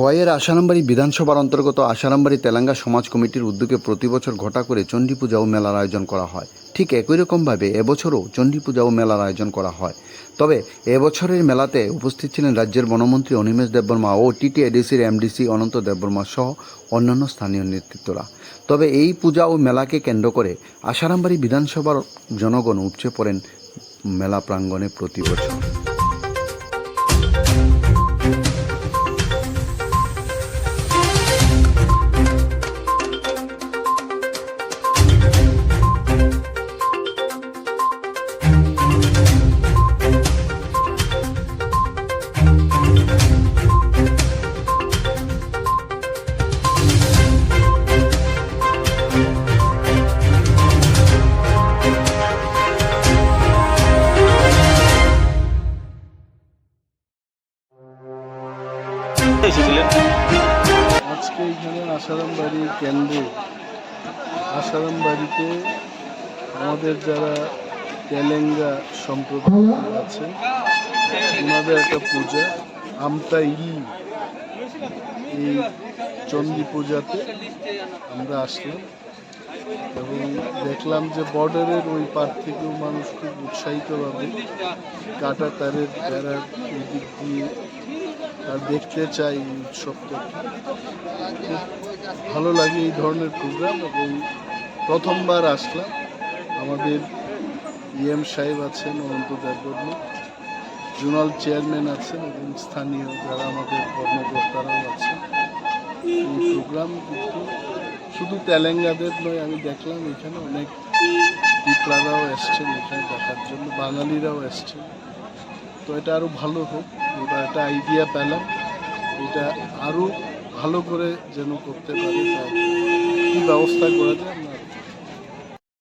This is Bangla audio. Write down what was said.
খোয়াইয়ের আশারামবাড়ি বিধানসভার অন্তর্গত আশারামবাড়ি তেলেঙ্গা সমাজ কমিটির উদ্যোগে প্রতি বছর ঘটা করে চণ্ডী পূজা ও মেলার আয়োজন করা হয়। ঠিক একই রকমভাবে এবছরও চণ্ডী পূজা ও মেলার আয়োজন করা হয়। তবে এবছরের মেলাতে উপস্থিত ছিলেন রাজ্যের বনমন্ত্রী অনিমেষ দেববর্মা ও টিটি এডিসির এমডিসি অনন্ত দেববর্মা সহ অন্যান্য স্থানীয় নেতৃত্বরা। তবে এই পূজা ও মেলাকে কেন্দ্র করে আশারামবাড়ি বিধানসভার জনগণ উপচে পড়েন মেলা প্রাঙ্গণে প্রতি বছর। এসেছিলেন? আজকে এখানে আসারাম বাড়ির কেন্দ্রে আসারাম বাড়িতে আমাদের যারা তেলেঙ্গা সম্প্রদায় আছে, ওনাদের একটা পূজা, আমতা ই, এই চণ্ডী পূজাতে আমরা আসলাম। এবং দেখলাম যে বর্ডারের ওই পার থেকেও মানুষ খুব উৎসাহিতভাবে কাটা তারের বেড়ার এই দিক দিয়ে আর দেখতে চাই এই উৎসবটা। ভালো লাগে এই ধরনের প্রোগ্রাম এবং প্রথমবার আসলাম। আমাদের ইএম সাহেব আছেন, অনন্ত দেববর্মা। জোনাল চেয়ারম্যান আছেন এবং স্থানীয় যারা আমাদের কর্মকর্তারাও আছেন। এই প্রোগ্রাম কিন্তু শুধু তেলেঙ্গাদের নয়, আমি দেখলাম এখানে অনেক পিপলারাও এসছেন এখানে দেখার জন্য, বাঙালিরাও এসছেন। তো এটা আরও ভালো হোক এবার একটা আইডিয়া পেলাম। এটা আরও ভালো করে যেন করতে পারে তার কী ব্যবস্থা করা যায়?